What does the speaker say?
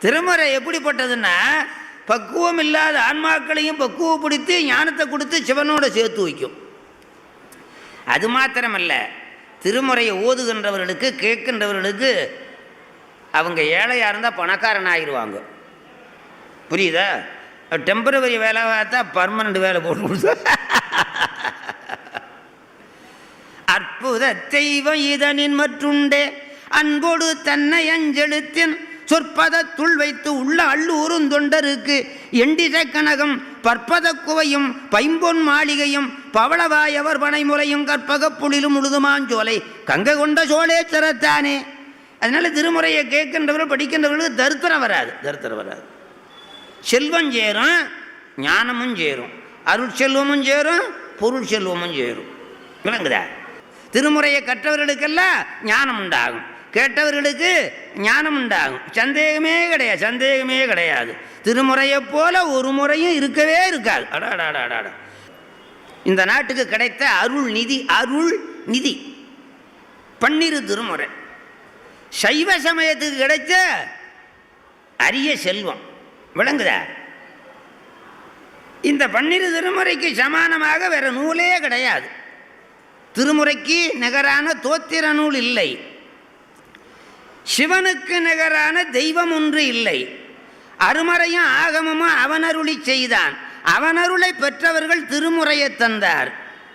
திருமறை எப்படிப்பட்டதுன்னா பக்குவம் இல்லாத ஆன்மாக்களையும் பக்குவப்படுத்தி ஞானத்தை கொடுத்து சிவனோட சேர்த்து வைக்கும். அது மாத்திரமல்ல திருமுறையை ஓதுகின்றவர்களுக்கு கேட்கின்றவர்களுக்கு அவங்க ஏழையாக இருந்தால் பணக்காரன் ஆகிடுவாங்க புரியுதா? டெம்பரவரி வேலை பார்த்தா பர்மனண்ட் வேலை போட்டு கொடுத்தா அற்புத தெய்வம் இதனின் மற்றுண்டே அன்போடு தன்னை அஞ்செழுத்தின் சொற்பதத்துள் வைத்து உள்ள அள்ளூரும் தொண்டருக்கு எண்டிச கனகம் பற்பத குவையும் பைம்பொன் மாளிகையும் பவளவாயவர் பனைமுறையும் கற்பக புலிலும் உழுதுமாஞ்சோலை கங்கை கொண்ட சோழேச்சரத்தானே அதனால திருமுறையை கேட்கின்றவர்கள் படிக்கின்றவர்களுக்கு தரித்திரம் வராது தரித்திரம் வராது. செல்வம் சேரும் ஞானமும் சேரும். அருள் செல்வமும் சேரும் பொருள் செல்வமும் சேரும். விளங்குதா? திருமுறையை கற்றவர்களுக்கெல்லாம் ஞானம் உண்டாகும். கேட்டவர்களுக்கு ஞானம் உண்டாகும் சந்தேகமே கிடையாது சந்தேகமே கிடையாது. திருமுறையைப் போல ஒரு முறையும் இருக்கவே இருக்காது. அடாடாடாடா இந்த நாட்டுக்கு கிடைத்த அருள் நிதி அருள் நிதி. பன்னிரு திருமுறை. சைவ சமயத்துக்கு கிடைத்த அரிய செல்வம். விளங்குதா? இந்த பன்னிரு திருமுறைக்கு சமானமாக வேற நூலே கிடையாது. திருமுறைக்கு நிகரான தோத்திர நூல் இல்லை. சிவனுக்கு நிகரான தெய்வம் ஒன்று இல்லை. அருமறையும் ஆகமமும் அவனருளி செய்தான். அவனருளை பெற்றவர்கள் திருமுறையை தந்தார்.